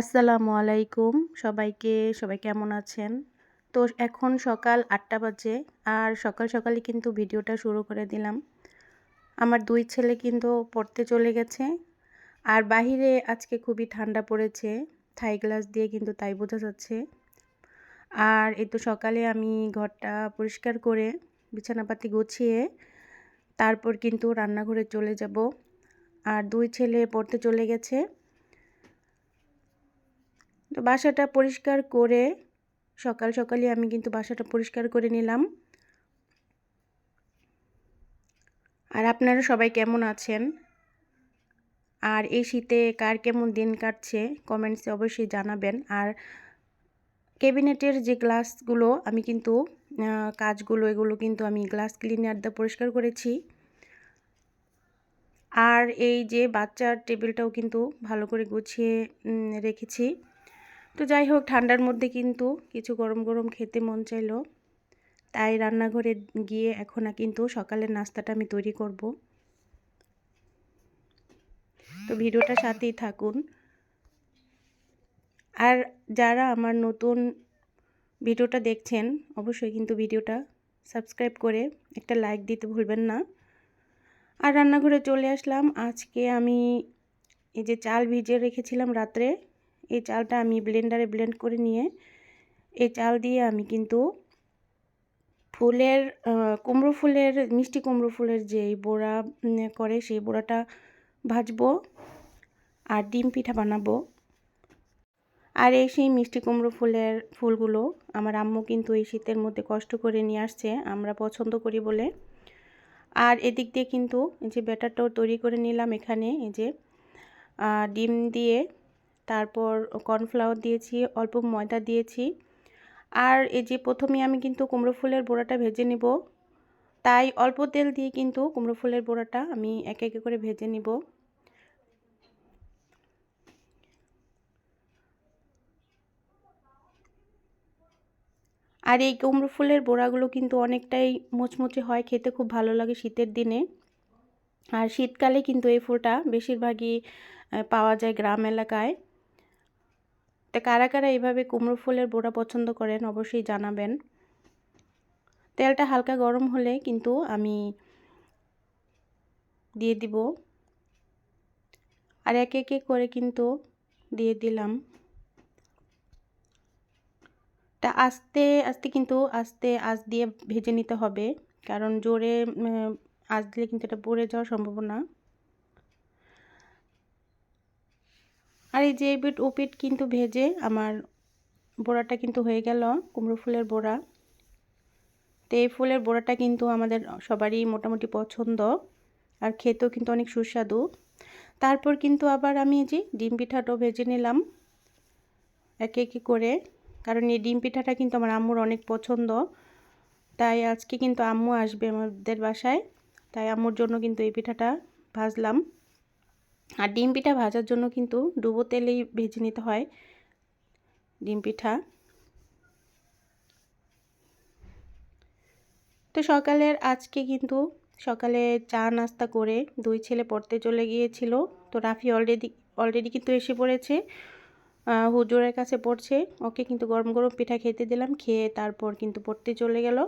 আসসালামু আলাইকুম সবাইকে, সবাই কেমন আছেন? তো এখন সকাল আটটা বাজে আর সকাল সকালে কিন্তু ভিডিওটা শুরু করে দিলাম। আমার দুই ছেলে কিন্তু পড়তে চলে গেছে আর বাহিরে আজকে খুবই ঠান্ডা পড়েছে, থাই গ্লাস দিয়ে কিন্তু তাই বোঝা যাচ্ছে। আর এই তো সকালে আমি ঘরটা পরিষ্কার করে বিছানাপাতি গুছিয়ে তারপর কিন্তু রান্নাঘরে চলে যাব। আর দুই ছেলে পড়তে চলে গেছে তো বাসাটা পরিষ্কার করে সকাল সকালে আমি কিন্তু বাসাটা পরিষ্কার করে নিলাম। আর আপনারা সবাই কেমন আছেন? আর এই শীতে কার কেমন দিন কাটছে কমেন্টসে অবশ্যই জানাবেন। আর ক্যাবিনেটের যে গ্লাসগুলো, আমি কিন্তু কাজগুলো, এগুলো কিন্তু আমি গ্লাস ক্লিনার দিয়ে পরিষ্কার করেছি। আর এই যে বাচ্চার টেবিলটাও কিন্তু ভালো করে গুছিয়ে রেখেছি। তো যাই হোক, ঠান্ডার মধ্যে কিন্তু কিছু গরম গরম খেতে মন চাইলো। তাই রান্নাঘরে গিয়ে এখন কিন্তু সকালের নাস্তাটা আমি তৈরি করব। তো ভিডিওটা সাথেই থাকুন। আর যারা আমার নতুন ভিডিওটা দেখছেন, অবশ্যই কিন্তু ভিডিওটা সাবস্ক্রাইব করে একটা লাইক দিতে ভুলবেন না। আর রান্নাঘরে চলে আসলাম। আজকে আমি এই যে চাল ভিজিয়ে রেখেছিলাম রাত্রে। এই চালটা আমি ব্লেন্ডারে ব্লেন্ড করে নিয়ে এই চাল দিয়ে আমি কিন্তু ফুলের কুমড়ো ফুলের, মিষ্টি কুমড়ো ফুলের যে বোড়া করে সেই বোড়াটা ভাজবো আর ডিম পিঠা বানাবো। আর এই সেই মিষ্টি কুমড়ো ফুলের ফুলগুলো আমার আম্মু কিন্তু এই শীতের মধ্যে কষ্ট করে নিয়ে আসছে, আমরা পছন্দ করি বলে। আর এদিক দিয়ে কিন্তু এই যে ব্যাটারটাও তৈরি করে নিলাম এখানে, এই যে ডিম দিয়ে তারপর কর্নফ্লাওয়ার দিয়েছি, অল্প ময়দা দিয়েছি। আর এই যে প্রথমে আমি কিন্তু কুমড়ো ফুলের বোড়াটা ভেজে নিব। তাই অল্প তেল দিয়ে কিন্তু কুমড়ো ফুলের বোড়াটা আমি একে একে করে ভেজে নিব। আর এই কুমড়ো ফুলের বোড়াগুলো কিন্তু অনেকটাই মুচমুচে হয়, খেতে খুব ভালো লাগে শীতের দিনে। আর শীতকালে কিন্তু এই ফুলটা বেশিরভাগই পাওয়া যায় গ্রাম এলাকায়। তা কারা কারা এইভাবে কুমড়ো ফুলের বোড়া পছন্দ করেন অবশ্যই জানাবেন। তেলটা হালকা গরম হলে কিন্তু আমি দিয়ে দিব। আর একে একে করে কিন্তু দিয়ে দিলাম। তা আস্তে আস্তে কিন্তু আস্তে আজ দিয়ে ভেজে নিতে হবে। কারণ জোরে আজ দিলে কিন্তু এটা পড়ে যাওয়ার সম্ভাবনা। আর এই যে বিট উপিট কিন্তু ভেজে আমার বোড়াটা কিন্তু হয়ে গেল, কুমড়ো ফুলের বোড়া। তো এই ফুলের বোড়াটা কিন্তু আমাদের সবারই মোটামুটি পছন্দ আর খেতেও কিন্তু অনেক সুস্বাদু। তারপর কিন্তু আবার আমি যে ডিম পিঠাটাও ভেজে নিলাম একে একে করে, কারণ এই ডিম পিঠাটা কিন্তু আমার আম্মুর অনেক পছন্দ। তাই আজকে কিন্তু আম্মু আসবে আমাদের বাসায়, তাই আম্মুর জন্য কিন্তু এই পিঠাটা ভাজলাম। আর ডিম পিঠা ভাজার জন্য কিন্তু ডুবো তেলেই ভেজে নিতে হয় ডিম পিঠা। তো সকালের আজকে কিন্তু সকালে চা নাস্তা করে দুই ছেলে পড়তে চলে গিয়েছিল। তো রাফি অলরেডি অলরেডি কিন্তু এসে পড়েছে হুজুরের কাছে পড়ছে। ওকে কিন্তু গরম গরম পিঠা খেতে দিলাম, খেয়ে তারপর কিন্তু পড়তে চলে গেল।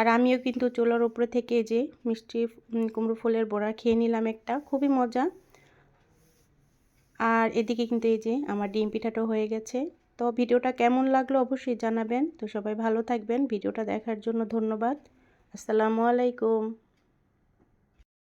আর আমিও কিন্তু চোলার উপরে থেকে যে মিষ্টি কুমড়ো ফুলের বড়া খেয়ে নিলাম একটা। খুবই মজা। আর এদিকে কিন্তু এই যে আমার ডিম পিঠাটাও হয়ে গেছে। তো ভিডিওটা কেমন লাগল অবশ্যই জানাবেন। তো সবাই ভালো থাকবেন। ভিডিওটা দেখার জন্য ধন্যবাদ। আসসালামু আলাইকুম।